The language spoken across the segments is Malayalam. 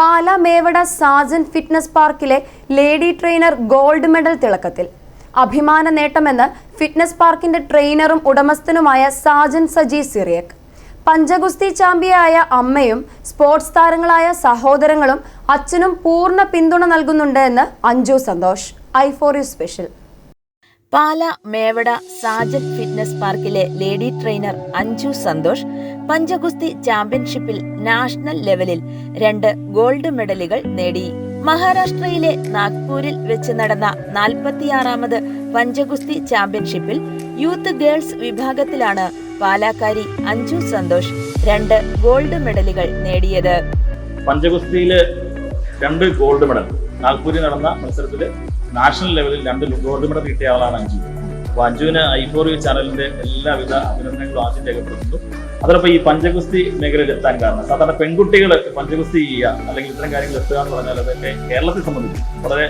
പാല മേവട സാജൻ ഫിറ്റ്നസ് പാർക്കിലെ ലേഡി ട്രെയിനർ ഗോൾഡ് മെഡൽ തിളക്കത്തിൽ. അഭിമാന നേട്ടമെന്ന് ഫിറ്റ്നസ് പാർക്കിന്റെ ട്രെയിനറും ഉടമസ്ഥനുമായ സാജൻ സജി സിറിയക്. പഞ്ചഗുസ്തി ചാമ്പ്യയായ അമ്മയും സ്പോർട്സ് താരങ്ങളായ സഹോദരങ്ങളും അച്ഛനും പൂർണ പിന്തുണ നൽകുന്നുണ്ട് എന്ന് Anju Santhosh I for you special. Pala Mevada Sajan fitness പാർക്കിലെ ലേഡി ട്രെയിനർ അഞ്ജു സന്തോഷ് പഞ്ചഗുസ്തി ചാമ്പ്യൻഷിപ്പിൽ നാഷണൽ ലെവലിൽ രണ്ട് ഗോൾഡ് മെഡലുകൾ നേടി. മഹാരാഷ്ട്രയിലെ നാഗ്പൂരിൽ വെച്ച് നടന്ന നാൽപ്പത്തിയാറാമത് പഞ്ചഗുസ്തി ചാമ്പ്യൻഷിപ്പിൽ യൂത്ത് ഗേൾസ് വിഭാഗത്തിലാണ് പാലാക്കാരി അഞ്ജു സന്തോഷ് രണ്ട് ഗോൾഡ് മെഡലുകൾ നേടിയത്. പഞ്ചഗുസ്തിയിലെ രണ്ട് ഗോൾഡ് മെഡൽ. നാഗ്പൂരിൽ നടന്ന മത്സരത്തിൽ നാഷണൽ ലെവലിൽ രണ്ട് ഗോൾഡ് മെഡൽ കിട്ടിയ ആളാണ് അഞ്ജു. അപ്പോൾ അഞ്ജുവിന് ഐഫോർ യു ചാനലിന്റെ എല്ലാവിധ അഭിനന്ദനങ്ങളും ആദ്യം രേഖപ്പെടുത്തുന്നു. അതോടൊപ്പം ഈ പഞ്ചഗുസ്തി മേഖലയിൽ എത്താൻ കാരണം സാധാരണ പെൺകുട്ടികൾ പഞ്ചഗുസ്തി ചെയ്യുക അല്ലെങ്കിൽ ഇത്തരം കാര്യങ്ങൾ എത്തുക എന്ന് പറഞ്ഞാൽ അതൊക്കെ കേരളത്തെ സംബന്ധിച്ച് വളരെ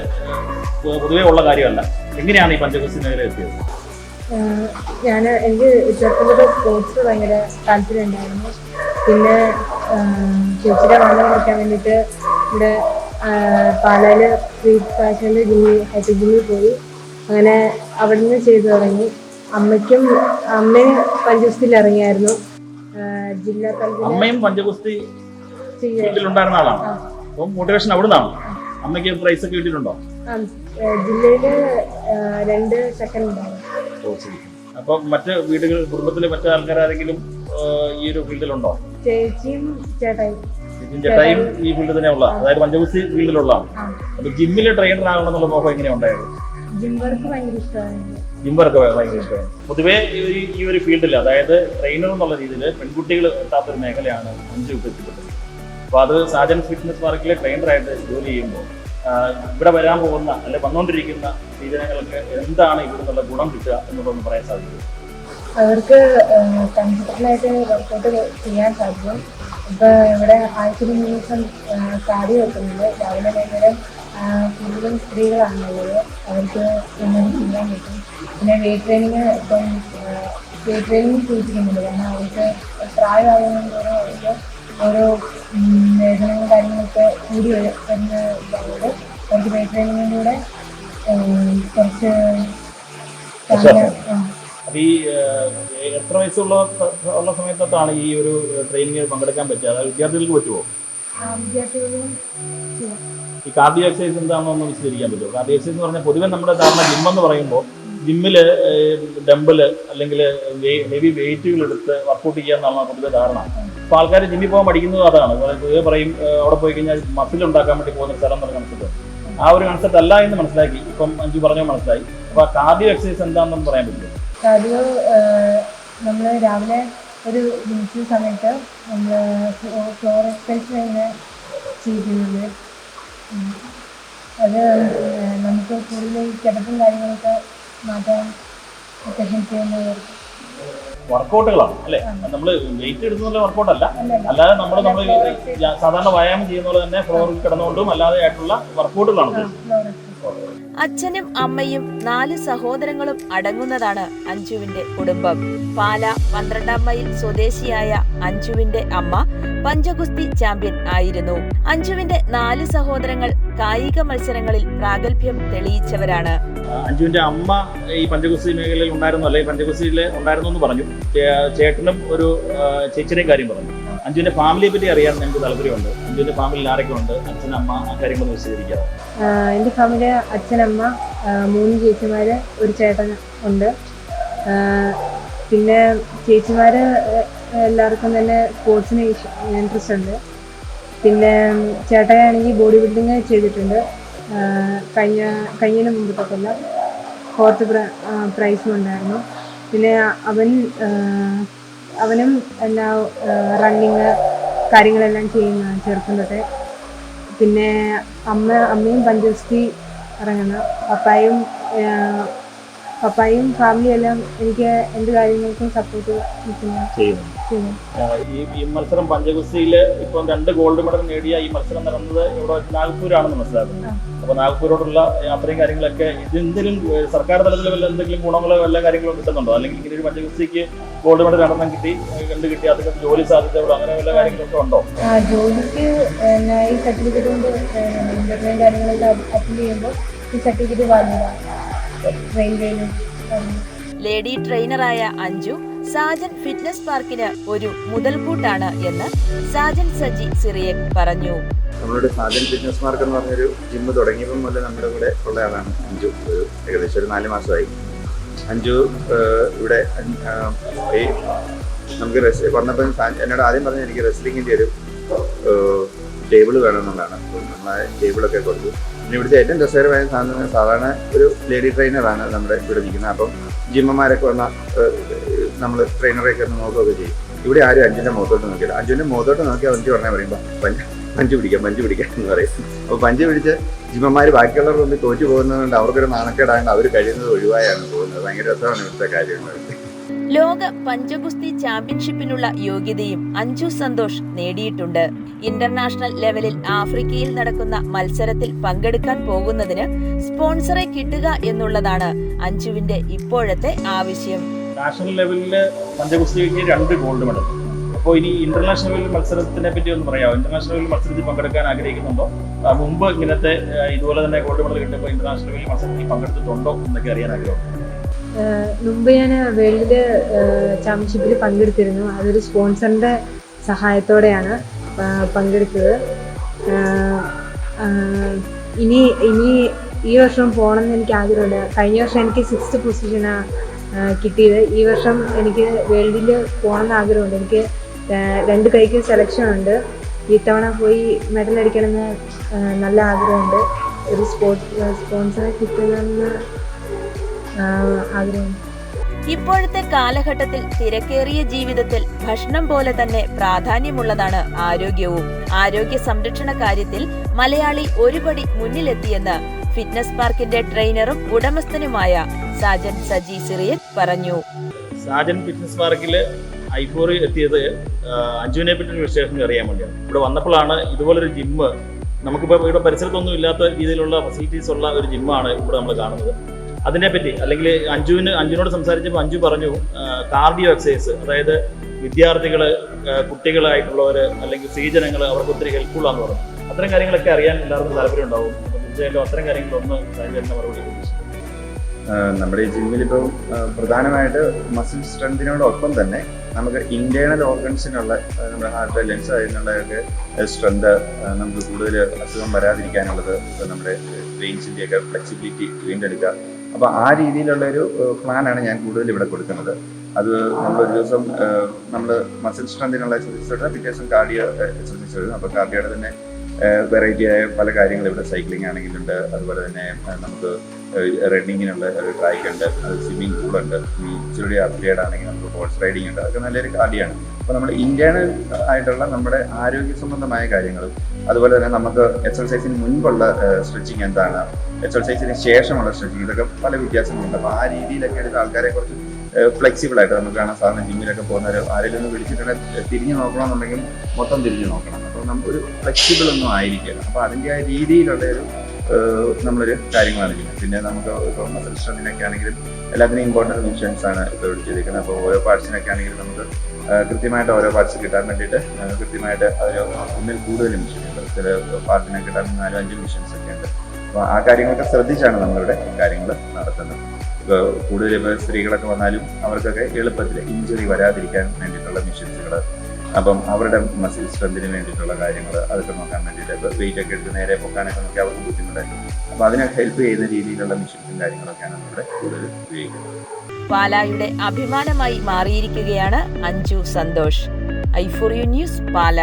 പൊതുവേ ഉള്ള കാര്യമല്ല. എങ്ങനെയാണ് ഈ പഞ്ചഗുസ്തി മേഖല എത്തിയത്? ഞാൻ എനിക്ക് ചെറുപ്പത്തിൽ സ്പോർട്സ് ഭയങ്കര താല്പര്യം ഉണ്ടായിരുന്നു പിന്നെ ചേച്ചിയുടെ വണ്ണം കുറയ്ക്കാൻ വേണ്ടിയിട്ട് ഇവിടെ പാലായിൽ ഫ്രീ ഫാഷനിൽ ജിമ്മി ഹൈടെക് ജിമ്മിൽ പോയി. അങ്ങനെ അവിടെ നിന്ന് ചെയ്തു തുടങ്ങി. അമ്മയ്ക്കും അമ്മയും പഞ്ചഗുസ്തിയിൽ ഇറങ്ങിയായിരുന്നു. ജില്ലാ തലത്തിൽ അമ്മയും പഞ്ചഗുസ്തി ആളാണ്. അപ്പം മോട്ടിവേഷൻ അവിടെ നിന്നാണ് അമ്മയ്ക്ക് പ്രൈസ് ഒക്കെ കിട്ടിയിട്ടുണ്ടോ? ജില്ലയിൽ രണ്ട് സെക്കൻഡ്. അപ്പൊ മറ്റ് വീടുകൾ കുടുംബത്തിലെ മറ്റു ആൾക്കാർ ആരെങ്കിലും ഈ ഒരു ഫീൽഡിലുണ്ടോ ചേച്ചിയും ചേട്ടായും. ജിതിൻ ടൈം ഈ ഫീൽഡിൽ തന്നെ ഉള്ള അതായത് പഞ്ചകുസ്തി ഫീൽഡിലുള്ള അപ്പൊ ജിമ്മിൽ ട്രെയിനർ ആകണമെന്നുള്ള നോക്കം എങ്ങനെ ഉണ്ടായത് ജിം വർക്ക് ഭയങ്കര ഇഷ്ടമാണ്. ജിം വർക്ക് ഭയങ്കര ഇഷ്ടമാണ്. പൊതുവേ ഈ- ഒരു ഫീൽഡിൽ അതായത് ട്രെയിനർ എന്നുള്ള രീതിയിൽ പെൺകുട്ടികൾ എത്താത്തൊരു മേഖലയാണ് അഞ്ച് എത്തിപ്പെട്ടത്. അപ്പൊ അത് സാജൻ ഫിറ്റ്നസ് പാർക്കിലെ ട്രെയിനറായിട്ട് ജോലി ചെയ്യുമ്പോൾ ഇവിടെ വരാൻ പോകുന്ന അല്ലെ വന്നുകൊണ്ടിരിക്കുന്ന സ്ത്രീജനങ്ങൾക്ക് എന്താണ് ഇവിടെ നിന്നുള്ള ഗുണം കിട്ടുക എന്നുള്ളതൊന്ന് പറയാൻ സാധിക്കും അവർക്ക് കംഫർട്ടബിളായിട്ട് വർക്കൗട്ട് ചെയ്യാൻ സാധിക്കും. ഇപ്പൊ ഇവിടെ ആഴ്ചയിൽ മൂന്ന് ദിവസം കാടി വെക്കുന്നുണ്ട്. രാവിലെ വൈകുന്നേരം കൂടുതലും സ്ത്രീകളാണുള്ളത് അവർക്ക് നന്നായി ചെയ്യാൻ പറ്റും. പിന്നെ വെയിറ്റ് ട്രെയിനിങ് ഇപ്പം വെയിറ്റ് ട്രെയിനിങ് സൂചിക്കുന്നുണ്ട് കാരണം അവർക്ക് പ്രായമാകുന്നതോടെ അവർക്ക് ഓരോ വേദനകളും കാര്യങ്ങളൊക്കെ കൂടി വരു- വരുന്ന ഇതായത് അവർക്ക് വെയിറ്റ് ട്രെയിനിങ്ങിലൂടെ കുറച്ച് അപ്പൊ ഈ എത്ര വയസ്സുള്ള ഉള്ള സമയത്തൊക്കെയാണ് ഈ ഒരു ട്രെയിനിങ്ങിൽ പങ്കെടുക്കാൻ പറ്റുക അതായത് വിദ്യാർത്ഥികൾക്ക് പറ്റുമോ ഈ കാർഡിയോ എക്സസൈസ് എന്താണെന്ന് ഒന്ന് വിശദീകരിക്കാൻ പറ്റുമോ കാർഡിയോ എക്സസൈസ് എന്ന് പറഞ്ഞാൽ പൊതുവെ നമ്മുടെ ധാരണ ജിം എന്ന് പറയുമ്പോൾ ജിമ്മിൽ ഡംബിൾ അല്ലെങ്കിൽ ഹെവി വെയിറ്റുകൾ എടുത്ത് വർക്കൗട്ട് ചെയ്യുക എന്നാണ് പൊതുവെ ധാരണ. അപ്പോൾ ആൾക്കാർ ജിമ്മിൽ പോകാൻ പഠിക്കുന്നത് അതാണ്. പൊതുവെ പറയും അവിടെ പോയി കഴിഞ്ഞാൽ മസിൽ ഉണ്ടാക്കാൻ വേണ്ടി പോകുന്ന സ്ഥലം എന്നൊരു കൺസെപ്റ്റ് ആ ഒരു കൺസെപ്റ്റ് അല്ല എന്ന് മനസ്സിലാക്കി. ഇപ്പം അഞ്ചു പറഞ്ഞു മനസ്സിലായി. അപ്പോൾ കാർഡിയോ എക്സസൈസ് എന്താണെന്ന് പറയാൻ പറ്റുമോ? കാർഡിയോ നമ്മൾ രാവിലെ ഒരു നീച്ച സമയത്ത് നമ്മൾ ഫ്ലോർ എക്സസൈസ് ഉം. അത് നമുക്ക് കൂടുതൽ ഈ കിടപ്പും കാര്യങ്ങളൊക്കെ മാറ്റാൻ ഒക്കെ ഹെൽപ്പ് ചെയ്യുന്നത് വർക്കൗട്ടുകളാണ് അല്ലേ? നമ്മൾ വെയിറ്റ് എടുക്കുന്ന വർക്കൗട്ട് അല്ല അല്ലാതെ നമ്മൾ നമ്മൾ സാധാരണ വ്യായാമം ചെയ്യുന്ന പോലെ തന്നെ ഫ്ലോറിൽ കിടന്നുകൊണ്ടും അല്ലാതെ ആയിട്ടുള്ള വർക്കൗട്ടുകളാണ് അച്ഛനും അമ്മയും നാല് സഹോദരങ്ങളും അടങ്ങുന്നതാണ് അഞ്ജുവിന്റെ കുടുംബം. പാല പന്ത്രണ്ടാം മൈൽ സ്വദേശിയായ അഞ്ജുവിന്റെ അമ്മ പഞ്ചഗുസ്തി ചാമ്പ്യൻ ആയിരുന്നു. അഞ്ജുവിന്റെ നാല് സഹോദരങ്ങൾ കായിക മത്സരങ്ങളിൽ പ്രാഗൽഭ്യം തെളിയിച്ചവരാണ്. അഞ്ജുവിന്റെ അമ്മ ഈ പഞ്ചഗുസ്തി മേഖലയിൽ ഉണ്ടായിരുന്നു? അല്ലെങ്കിൽ പഞ്ചഗുസ്തിയിൽ ഉണ്ടായിരുന്നു എന്ന് പറഞ്ഞു. ചേട്ടനും ഒരു ചേച്ചിയുടെയും കാര്യം പറഞ്ഞു. അഞ്ജുവിന്റെ ഫാമിലിയെ പറ്റി അറിയാൻ ഞങ്ങൾക്ക് താല്പര്യമുണ്ട്? അഞ്ജുവിന്റെ ഫാമിലി ആരൊക്കെ ഉണ്ട് അച്ഛൻ അമ്മ ആ കാര്യങ്ങളൊന്ന് വിശദീകരിക്കാം എന്റെ ഫാമിലി അച്ഛനമ്മ മൂന്ന് ചേച്ചിമാര് ഒരു ചേട്ടൻ ഉണ്ട്. പിന്നെ ചേച്ചിമാര് എല്ലാവർക്കും തന്നെ സ്പോർട്സിന് ഇൻട്രസ്റ്റ് ഉണ്ട്. പിന്നെ ചേട്ടനാണെങ്കിൽ ബോഡി ബിൽഡിങ് ചെയ്തിട്ടുണ്ട് കഴിഞ്ഞ കഴിഞ്ഞതിന് മുമ്പത്തെ കൊല്ലം. ഫോർത്ത് പ്രൈസും ഉണ്ടായിരുന്നു. പിന്നെ അവൻ അവനും എല്ലാ റണ്ണിങ് കാര്യങ്ങളെല്ലാം ചെയ്യുന്ന ചെറുപ്പം തൊട്ടേ പിന്നെ അമ്മ അമ്മയും പഞ്ചസ്തി ഇറങ്ങുന്ന. പപ്പായും പപ്പായും ഫാമിലിയും എല്ലാം എനിക്ക് എന്ത് കാര്യങ്ങൾക്കും സപ്പോർട്ട് ഈ ഈ മത്സരം പഞ്ചഗുസ്തിയിൽ ഇപ്പം രണ്ട് ഗോൾഡ് മെഡൽ നേടിയ ഈ മത്സരം നടന്നത് ഇവിടെ നാഗ്പൂരാണെന്ന് മനസ്സിലാക്കുന്നത് ആ. അപ്പൊ നാഗ്പൂരോടുള്ള യാത്രയും കാര്യങ്ങളൊക്കെ ഇതെന്തെങ്കിലും സർക്കാർ തലത്തിൽ വല്ല എന്തെങ്കിലും ഗുണങ്ങളോ വല്ല കാര്യങ്ങളോ കിട്ടുന്നുണ്ടോ? അല്ലെങ്കിൽ ഇങ്ങനെ ഒരു പഞ്ചഗുസ്തിക്ക് ഗോൾഡ് മെഡൽ നടന്നാൽ കിട്ടി കണ്ട് കിട്ടി അതൊക്കെ ജോലി സാധ്യതകളോ അങ്ങനെ വല്ല കാര്യങ്ങളൊക്കെ ഉണ്ടോ? ആ ജോലിക്ക് ഈ സർട്ടിഫിക്കറ്റ് കൊണ്ട് ഇന്റർവ്യൂ കാര്യങ്ങളൊക്കെ അപ്ലൈ ചെയ്യുമ്പോൾ ഈ സർട്ടിഫിക്കറ്റ് റെയിൽവേയിലും ലേഡി ട്രെയിനറായ അഞ്ജു സാജൻ ഫിറ്റ്നസ് പാർക്കിന് ഒരു മുതൽക്കൂട്ടാണ് എന്ന് സാജൻ സജി സിറിയക് പറഞ്ഞു. നമ്മളുടെ സാജൻ ഫിറ്റ്നസ് പാർക്ക് എന്ന് പറഞ്ഞൊരു ജിമ്മ് തുടങ്ങിയപ്പോൾ മുതൽ നമ്മുടെ കൂടെ ഉള്ള ആളാണ് അഞ്ജു. ഒരു ഏകദേശം ഒരു നാല് മാസമായി. അഞ്ജു ഇവിടെ നമുക്ക് റെസ് വന്നപ്പോൾ എന്നോട് ആദ്യം പറഞ്ഞത് എനിക്ക് റെസ്ലിങ്ങിന്റെ ഒരു ടേബിൾ വേണമെന്നുള്ളതാണ് അപ്പോൾ നമ്മളെ ടേബിളൊക്കെ കൊടുത്തു. പിന്നെ ഇവിടുത്തെ ഏറ്റവും രസകരമായ സാധനം സാധാരണ ഒരു ലേഡി ട്രെയിനറാണ് നമ്മുടെ ഇവിടെ നിൽക്കുന്നത്. അപ്പം ജിമ്മമാരൊക്കെ വന്ന നമ്മൾ ട്രെയിനറെയൊക്കെ ഒന്ന് നോക്കുകയൊക്കെ ചെയ്യും. ഇവിടെ ആരും അഞ്ചിന്റെ മുഖത്തോട്ട് നോക്കിയില്ല. അഞ്ചിന്റെ മുഖത്തോട്ട് നോക്കിയാൽ അഞ്ച് പറഞ്ഞാൽ പറയുമ്പോൾ പഞ്ച് പഞ്ച് പിടിക്കാം പഞ്ച് പിടിക്കാം എന്ന് പറയും. അപ്പോൾ പഞ്ച് പിടിച്ച് ജിമ്മന്മാർ ബാക്കിയുള്ളവർ മുമ്പിൽ തോറ്റു പോകുന്നതുകൊണ്ട് അവർക്കൊരു നാണക്കേടായതുകൊണ്ട് അവർ കഴിയുന്നത് ഒഴിവായാണ് പോകുന്നത്. ഭയങ്കര രസമാണ് ഇവിടുത്തെ കാര്യങ്ങൾ ലോക പഞ്ചഗുസ്തി ചാമ്പ്യൻഷിപ്പിനുള്ള യോഗ്യതയും അഞ്ജു സന്തോഷ് നേടിയിട്ടുണ്ട്. ഇന്റർനാഷണൽ ലെവലിൽ ആഫ്രിക്കയിൽ നടക്കുന്ന മത്സരത്തിൽ പങ്കെടുക്കാൻ പോകുന്നതിന് സ്പോൺസറെ കിട്ടുക എന്നുള്ളതാണ് അഞ്ജുവിന്റെ ഇപ്പോഴത്തെ ആവശ്യം. നാഷണൽ ലെവലിൽ പഞ്ചഗുസ്തിക്ക് രണ്ട് ഗോൾഡ് മെഡൽ. അപ്പോൾ ഇനി ഇന്റർനാഷണൽ ലെവൽ മത്സരത്തിനെ പറ്റി ഒന്ന് പറയാമോ? ഇന്റർനാഷണൽ ലെവൽ മത്സരത്തിൽ പങ്കെടുക്കാൻ ആഗ്രഹിക്കുന്നുണ്ടോ? മുമ്പ് ഇങ്ങനത്തെ ഇതുപോലെ തന്നെ ഗോൾഡ് മെഡൽ കിട്ടിയപ്പോൾ ഇന്റർനാഷണൽ ലെവൽ മത്സരത്തിൽ പങ്കെടുത്തിട്ടുണ്ടോ എന്നൊക്കെ അറിയാൻ ആഗ്രഹം മുമ്പ് ഞാൻ വേൾഡ് ചാമ്പ്യൻഷിപ്പിൽ പങ്കെടുത്തിരുന്നു. അതൊരു സ്പോൺസറിന്റെ സഹായത്തോടെയാണ്. പങ്കെടുത്തത്. ഇനി ഇനി ഈ വർഷം പോകണമെന്ന് എനിക്ക് ആഗ്രഹമുണ്ട്. കഴിഞ്ഞ വർഷം എനിക്ക് സിക്സ്ത് പൊസിഷനാണ് കിട്ടിയത്. ഈ വർഷം എനിക്ക് വേൾഡിൽ പോകണമെന്ന് ആഗ്രഹമുണ്ട്. എനിക്ക് രണ്ട് കൈക്ക് സെലക്ഷൻ ഉണ്ട്. ഇത്തവണ പോയി മെഡൽ അടിക്കണമെന്ന് നല്ല ആഗ്രഹമുണ്ട്. ഒരു സ്പോർട്സ് സ്പോൺസറെ കിട്ടണമെന്ന് ആഗ്രഹമുണ്ട്. ഇപ്പോഴത്തെ കാലഘട്ടത്തിൽ തിരക്കേറിയ ജീവിതത്തിൽ ഭക്ഷണം പോലെ തന്നെ പ്രാധാന്യമുള്ളതാണ് ആരോഗ്യവും. ആരോഗ്യ സംരക്ഷണ കാര്യത്തിൽ മലയാളി ഒരുപടി മുന്നിലെത്തിയെന്ന് ഫിറ്റ്നസ് പാർക്കിന്റെ ട്രെയിനറും ഉടമസ്ഥനുമായ സാജൻ സജി സിറിയൻ പറഞ്ഞു. സാജൻ ഫിറ്റ്നസ് പാർക്കിൽ ഐഫോറി എത്തിയത് അഞ്ജുവിനെ പറ്റി വിശേഷം അറിയാൻ വേണ്ടിയാണ്. ഇവിടെ വന്നപ്പോഴാണ് ഇതുപോലൊരു ജിമ്മ് നമുക്കിപ്പോൾ ഇവിടെ പരിസരത്തൊന്നും ഇല്ലാത്ത രീതിയിലുള്ള ഫെസിലിറ്റീസ് ഉള്ള ഒരു ജിമ്മാണ് ഇവിടെ നമ്മൾ കാണുന്നത്. അതിനെപ്പറ്റി അല്ലെങ്കിൽ അഞ്ജുവിന് അഞ്ജുവിനോട് സംസാരിച്ചപ്പോൾ അഞ്ജു പറഞ്ഞു കാർഡിയോ എക്സസൈസ് അതായത് വിദ്യാർത്ഥികൾ കുട്ടികളായിട്ടുള്ളവർ അല്ലെങ്കിൽ സ്ത്രീജനങ്ങൾ അവർക്ക് ഒത്തിരി ഹെൽപ്ഫുൾ ആണെന്ന് പറഞ്ഞു. അത്തരം കാര്യങ്ങളൊക്കെ അറിയാൻ എല്ലാവർക്കും താല്പര്യം ഉണ്ടാവും. തീർച്ചയായിട്ടും അത്തരം കാര്യങ്ങളൊന്ന് സാഹചര്യം മറുപടി നമ്മുടെ ഈ ജിമ്മിൽ ഇപ്പം പ്രധാനമായിട്ട് മസിൽ സ്ട്രെങ്തിനോടൊപ്പം തന്നെ നമുക്ക് ഇന്റേണൽ ഓർഗൻസിനുള്ള നമ്മുടെ ഹാർട്ട് ലെൻസ് അതിനുള്ളതൊക്കെ സ്ട്രെങ്ത് നമുക്ക് കൂടുതൽ അസുഖം വരാതിരിക്കാനുള്ളത് നമ്മുടെ ബ്രെയിൻസിന്റെയൊക്കെ ഫ്ലെക്സിബിലിറ്റി വീണ്ടെടുക്കുക. അപ്പോൾ ആ രീതിയിലുള്ള ഒരു പ്ലാനാണ് ഞാൻ കൂടുതൽ ഇവിടെ കൊടുക്കുന്നത്. അത് നമ്മളൊരു ദിവസം നമ്മൾ മസിൽ സ്ട്രെങ്തിനുള്ള എക്സസൈസ് എടുത്താൽ പിറ്റേ ദിവസം കാർഡിയോ എക്സസൈസ് എഴുതും അപ്പോൾ കാർഡിയോയുടെ തന്നെ വെറൈറ്റി ആയ പല കാര്യങ്ങൾ ഇവിടെ സൈക്ലിംഗ് ആണെങ്കിലുണ്ട്. അതുപോലെ തന്നെ നമുക്ക് റണ്ണിങ്ങിനുള്ള ഒരു ട്രാക്ക് ഉണ്ട് സ്വിമ്മിംഗ് പൂളുണ്ട് ഇച്ചിരി അപ്ഗ്രേഡ് ആണെങ്കിൽ നമുക്ക് ഹോഴ്സ് റൈഡിംഗ് ഉണ്ട്. അതൊക്കെ നല്ലൊരു കാര്യമാണ് അപ്പോൾ നമ്മുടെ ഇന്റേണൽ ആയിട്ടുള്ള നമ്മുടെ ആരോഗ്യ സംബന്ധമായ കാര്യങ്ങളും അതുപോലെ തന്നെ നമുക്ക് എക്സർസൈസിന് മുൻപുള്ള സ്ട്രെച്ചിങ് എന്താണ് എക്സർസൈസിന് ശേഷമുള്ള സ്ട്രെച്ചിങ് ഇതൊക്കെ പല വ്യത്യാസങ്ങളുണ്ട്. അപ്പോൾ ആ രീതിയിലൊക്കെ എടുത്ത ആൾക്കാരെ കുറച്ച് ഫ്ലെക്സിബിൾ ആയിട്ട് നമുക്ക് കാണാൻ സാധാരണ ജിമ്മിലൊക്കെ പോകുന്നവർ ആരെങ്കിലും ഒന്ന് വിളിച്ചിട്ടുണ്ടെങ്കിൽ തിരിഞ്ഞു നോക്കണമെന്നുണ്ടെങ്കിൽ മൊത്തം തിരിഞ്ഞു നോക്കണം. അപ്പോൾ നമുക്കൊരു ഫ്ലെക്സിബിൾ ഒന്നും ആയിരിക്കില്ല. അപ്പോൾ അതിന്റെ ആ രീതിയിലുള്ള ഒരു നമ്മളൊരു കാര്യങ്ങളാണ് ചെയ്യുന്നത് പിന്നെ നമുക്ക് ഇപ്പോൾ മസിൽ സ്ട്രെങ്തിനൊക്കെ ആണെങ്കിലും എല്ലാത്തിനും ഇമ്പോർട്ടന്റ് ഇൻഷുറൻസ് ആണ് ഇപ്പോൾ ചെയ്തിരിക്കുന്നത്. അപ്പോൾ ഓരോ പാർട്സിനൊക്കെ ആണെങ്കിലും നമുക്ക് കൃത്യമായിട്ട് ഓരോ പാർട്സ് കിട്ടാൻ വേണ്ടിയിട്ട് കൃത്യമായിട്ട് ഒരു ഒന്നിൽ കൂടുതൽ മിഷനുണ്ട് ചില പാർട്ടിനെ കിട്ടാൻ നാലും അഞ്ചും മിഷൻസ് ഒക്കെ ഉണ്ട്. അപ്പോൾ ആ കാര്യങ്ങളൊക്കെ ശ്രദ്ധിച്ചാണ് നമ്മളിവിടെ കാര്യങ്ങൾ നടത്തുന്നത്. ഇപ്പോൾ കൂടുതൽ ഇപ്പോൾ സ്ത്രീകളൊക്കെ വന്നാലും അവർക്കൊക്കെ എളുപ്പത്തിൽ ഇഞ്ചുറി വരാതിരിക്കാൻ വേണ്ടിയിട്ടുള്ള മെഷീൻസുകൾ അപ്പം അവരുടെ മസിൽ സ്ട്രെങ്തിന് വേണ്ടിയിട്ടുള്ള കാര്യങ്ങൾ അതൊക്കെ നോക്കാൻ വേണ്ടിയിട്ട് വെയിറ്റ് ഒക്കെ എടുത്ത് നേരെ പൊക്കാനൊക്കെ നോക്കി അവർക്ക് ബുദ്ധിമുട്ടായിട്ടുണ്ട് അപ്പോൾ അതിനെ ഹെൽപ്പ് ചെയ്യുന്ന രീതിയിലുള്ള മെഷീൻസും കാര്യങ്ങളൊക്കെയാണ് നമ്മുടെ കൂടുതൽ ഉപയോഗിക്കുന്നത്. പാലായുടെ അഭിമാനമായി മാറിയിരിക്കുകയാണ് Anju Santhosh. I for you news Pala.